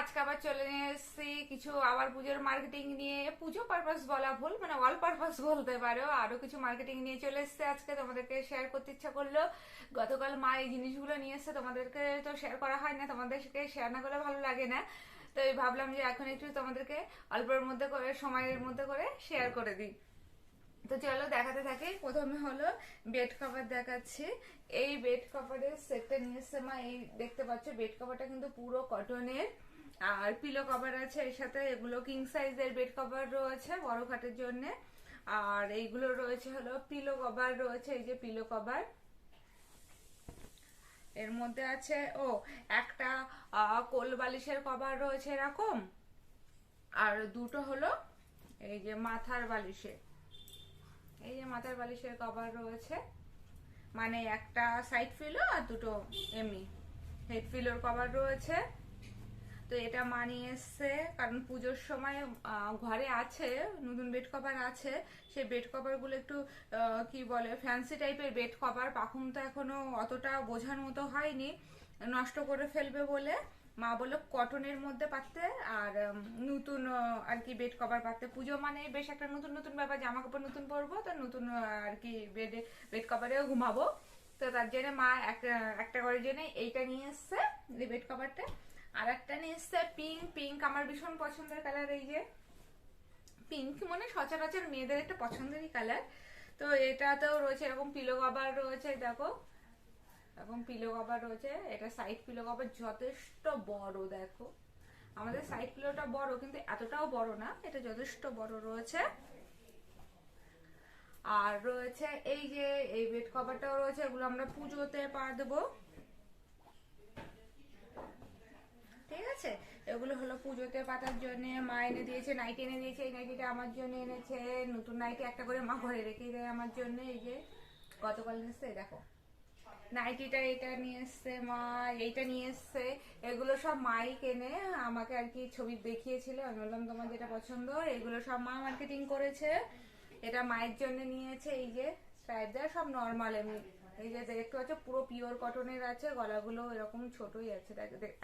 আজকে আবার চলে এসেছি। কিছু আবার পুজোর মার্কেটিং নিয়ে, পুজো পারপাস বলা ভুল মানে অল পারপাস বলতে পারো। আরও কিছু মার্কেটিং নিয়ে চলে এসেছে আজকে, তোমাদেরকে শেয়ার করতে ইচ্ছা করল। গতকাল মা এই জিনিসগুলো নিয়ে এসছে, তোমাদেরকে তো শেয়ার করা হয় না, তোমাদেরকে শেয়ার না করলে ভালো লাগে না। তো এই ভাবলাম যে এখন একটু তোমাদেরকে অল্পের মধ্যে করে, সময়ের মধ্যে করে শেয়ার করে দিই। তো চলো দেখাতে থাকি। প্রথমে হলো বেড কভার দেখাচ্ছি। এই বেড কভারের সেটটা নিয়ে এসছে মা, এই দেখতে পাচ্ছ বেড কভারটা কিন্তু পুরো কটনের আর পিলো কভার আছে এর সাথে, এগুলো কিং সাইজের বেড কভার রয়েছে বড় খাটের জন্য। আর এইগুলো রয়েছে হলো পিলো কভার রয়েছে, এই যে পিলো কভার এর মধ্যে আছে, ও, একটা কোল বালিশের কভার রয়েছে এরকম। আর দুটো হলো এই যে মাথার বালিশের এই যে মাথার বালিশের কভার রয়েছে। মানে একটা সাইড ফিলো আর দুটো এমনি। হেড ফিলোর কভার রয়েছে। তো এটা মানিয়ে এসছে, কারণ পুজোর সময় ঘরে আছে, নতুন বেড কভার আছে। সেই বেড কভারগুলো একটু কি বলে ফ্যান্সি টাইপের বেড কভার পাখুন তো এখনও অতটা বোঝার মতো হয়নি। নষ্ট করে ফেলবে বলে মা বলল কটনের মধ্যে পাততে আর নতুন আর কি বেড কভার পাততে। পুজো মানে বেশ একটা নতুন নতুন ব্যাপার জামা কাপড় নতুন পরবো, তো নতুন আর কি বেডে বেড কভারেও ঘুমাবো। তো তার জন্য মা এক- একটা করে জন্য এইটা নিয়ে এসছে বেড কভারটা আর একটা পিঙ্ক পিঙ্ক আমার ভীষণ পছন্দের কালার এই যে পিঙ্ক মানে সচরাচর মেয়েদের একটা পছন্দেরই কালার তো এটাতেও রয়েছে এরকম পিলো কভার রয়েছে, দেখো। এরকম পিলো কভার রয়েছে, এটা সাইড পিলো কভার যথেষ্ট বড়, দেখো। আমাদের সাইড পিলোটা বড়, কিন্তু এতটাও বড় না, এটা যথেষ্ট বড় রয়েছে। আর রয়েছে এই যে, এই বেড কভারটাও রয়েছে, এগুলো আমরা পুজোতে পা দেবো ঠিক আছে এগুলো হলো পুজোতে পাতার জন্য মা এনে দিয়েছে নাইটি এনে দিয়েছে, এই নাইটিটা আমার জন্য এনেছে, নতুন নাইটি একটা করে মা ঘরে রেখে দেয় আমার জন্য, এই যে গতকাল এসছে দেখো। নাইটিটা এটা নিয়ে এসছে মা, এইটা নিয়ে এসছে, এগুলো সব মাই কেনে আমাকে আর কি ছবি দেখিয়েছিল, আমি বললাম, তোমার যেটা পছন্দ, এগুলো সব মা মার্কেটিং করেছে, এটা মায়ের জন্য নিয়েছে, এই যে স্ট্রাইপটা সব নর্মাল এমনি এই যে দেখতে পাচ্ছ পুরো পিওর কটনের আছে গলাগুলো এরকম ছোটই আছে।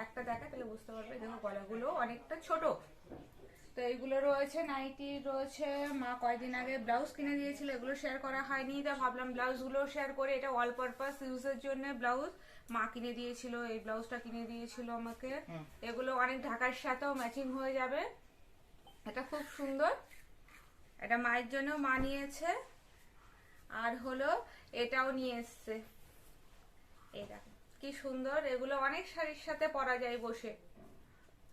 একটা দেখা তাহলে বুঝতে পারবে দেখো গলাগুলো অনেকটা ছোট। তো এইগুলো রয়েছে নাইটি রয়েছে। মা কয়েকদিন আগে ব্লাউজ কিনে দিয়েছিল এগুলো শেয়ার করা হয়নি। তা ভাবলাম ব্লাউজগুলো শেয়ার করে এটা অল পারপাস ইউজের জন্য ব্লাউজ মা কিনে দিয়েছিল এই ব্লাউজটা কিনে দিয়েছিল আমাকে। এগুলো অনেক ঢাকার সাথেও ম্যাচিং হয়ে যাবে। এটা খুব সুন্দর। এটা মায়ের জন্য মা নিয়েছে। আর হলো এটাও নিয়ে এসছে। দেখো, কি সুন্দর, এগুলো অনেক শাড়ির সাথে পরা যায় বসে।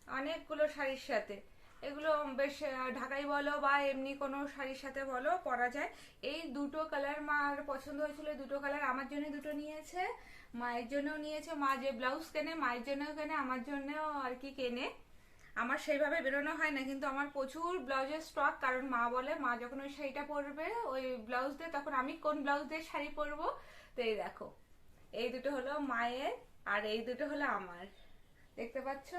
অনেকগুলো শাড়ির সাথে। এগুলো বেশ ঢাকাই বলো বা এমনি কোনো শাড়ির সাথে বলো, পরা যায়। এই দুটো কালার মার পছন্দ হয়েছিল দুটো কালার আমার জন্য দুটো নিয়েছে, মায়ের জন্যও নিয়েছে, মা যে ব্লাউজ কেনে, মায়ের জন্যও কেনে, আমার জন্যও আর কি কেনে। আমার সেইভাবে বেরোনো হয় না, কিন্তু আমার প্রচুর ব্লাউজের স্টক কারণ মা বলে, মা যখন ওই শাড়িটা পরবে, ওই ব্লাউজ দিয়ে, তখন আমি কোন ব্লাউজ দিয়ে শাড়ি পরবো? তো এই দেখো, এই দুটো হলো মায়ের আর এই দুটো হলো আমার। দেখতে পাচ্ছ?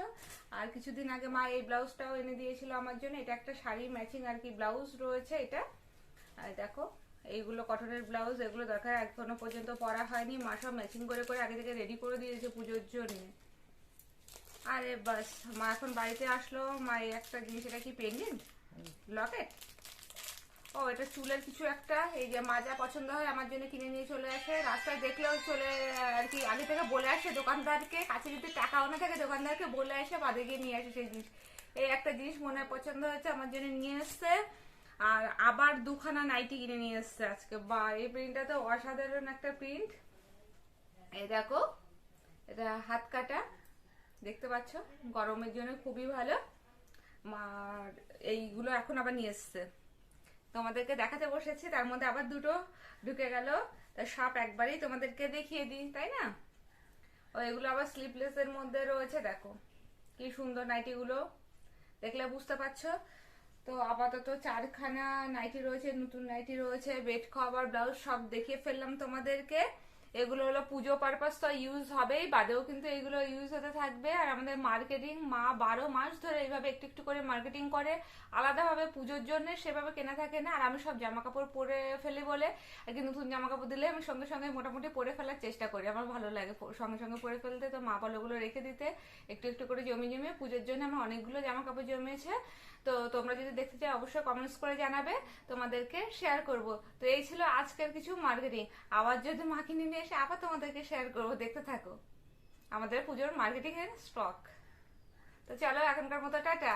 আর কিছুদিন আগে মা এই ব্লাউজটাও এনে দিয়েছিল আমার জন্য। এটা একটা শাড়ি ম্যাচিং আর কি ব্লাউজ রয়েছে এটা। আর দেখো, এইগুলো কটনের ব্লাউজ এগুলো দরকার, এখনও পর্যন্ত পরা হয়নি। মা সব ম্যাচিং করে করে আগে থেকে রেডি করে দিয়েছে পুজোর জন্য। আরে বাস, মা এখন বাড়িতে আসলো, মা একটা জিনিস, এটা কি পেন্ডেন্ট লকেট ও, এটা চুলের কিছু একটা, এই যে মা যা পছন্দ হয় আমার জন্য কিনে নিয়ে চলে আসে। রাস্তায় দেখলেও চলে আর কি, আগে থেকে বলে আসে দোকানদারকে, কাছে যদি টাকাও না থাকে, দোকানদারকে বলে আসে, বাদে গিয়ে নিয়ে আসে সেই জিনিস। এই একটা জিনিস মনে পছন্দ হয়েছে, আমার জন্য নিয়ে এসছে। আর আবার দুখানা নাইটি কিনে নিয়ে এসছে আজকে। বা, এই প্রিন্টটা তো অসাধারণ একটা প্রিন্ট এই দেখো, এটা হাত কাটা দেখতে পাচ্ছ? গরমের জন্য খুবই ভালো। আর এইগুলো এখন আবার নিয়ে এসছে। তোমাদেরকে দেখাতে বসেছি, তার মধ্যে আবার দুটো ঢুকে গেল। তা সব একবারেই তোমাদেরকে দেখিয়ে দিই, তাই না? ও, এগুলো আবার স্লিপলেস এর মধ্যে রয়েছে, দেখো। কি সুন্দর নাইটিগুলো দেখলে বুঝতে পারছ? তো আপাতত চারখানা নাইটি রয়েছে, নতুন নাইটি রয়েছে বেড কভার ব্লাউজ সব দেখিয়ে ফেললাম তোমাদেরকে। এগুলো হলো পুজো পারপাস তো ইউজ হবেই, বাদেও কিন্তু এগুলো ইউজ হতে থাকবে। আর আমাদের মার্কেটিং মা বারো মাস ধরে এইভাবে একটু একটু করে মার্কেটিং করে। আলাদাভাবে পুজোর জন্য সেভাবে কেনা থাকে না। আর আমি সব জামা কাপড় পরে ফেলি বলে। আর কি নতুন জামা কাপড় দিলে আমি সঙ্গে সঙ্গে মোটামুটি পরে ফেলার চেষ্টা করি। আমার ভালো লাগে সঙ্গে সঙ্গে পরে ফেলতে। তো মা বলে ওগুলো রেখে দিতে। একটু একটু করে জমি জমিয়ে পুজোর জন্য আমার অনেকগুলো জামা কাপড় জমিয়েছে তো তোমরা যদি দেখতে চাও অবশ্যই কমেন্টস করে জানাবে। তোমাদেরকে শেয়ার করব। তো এই ছিল আজকের কিছু মার্কেটিং আবার যদি মাকে নিয়ে এসে আবার তোমাদেরকে শেয়ার করব, দেখতে থাকো। আমাদের পুজোর মার্কেটিং এর স্টক তো চলো এখনকার মতো টাটা।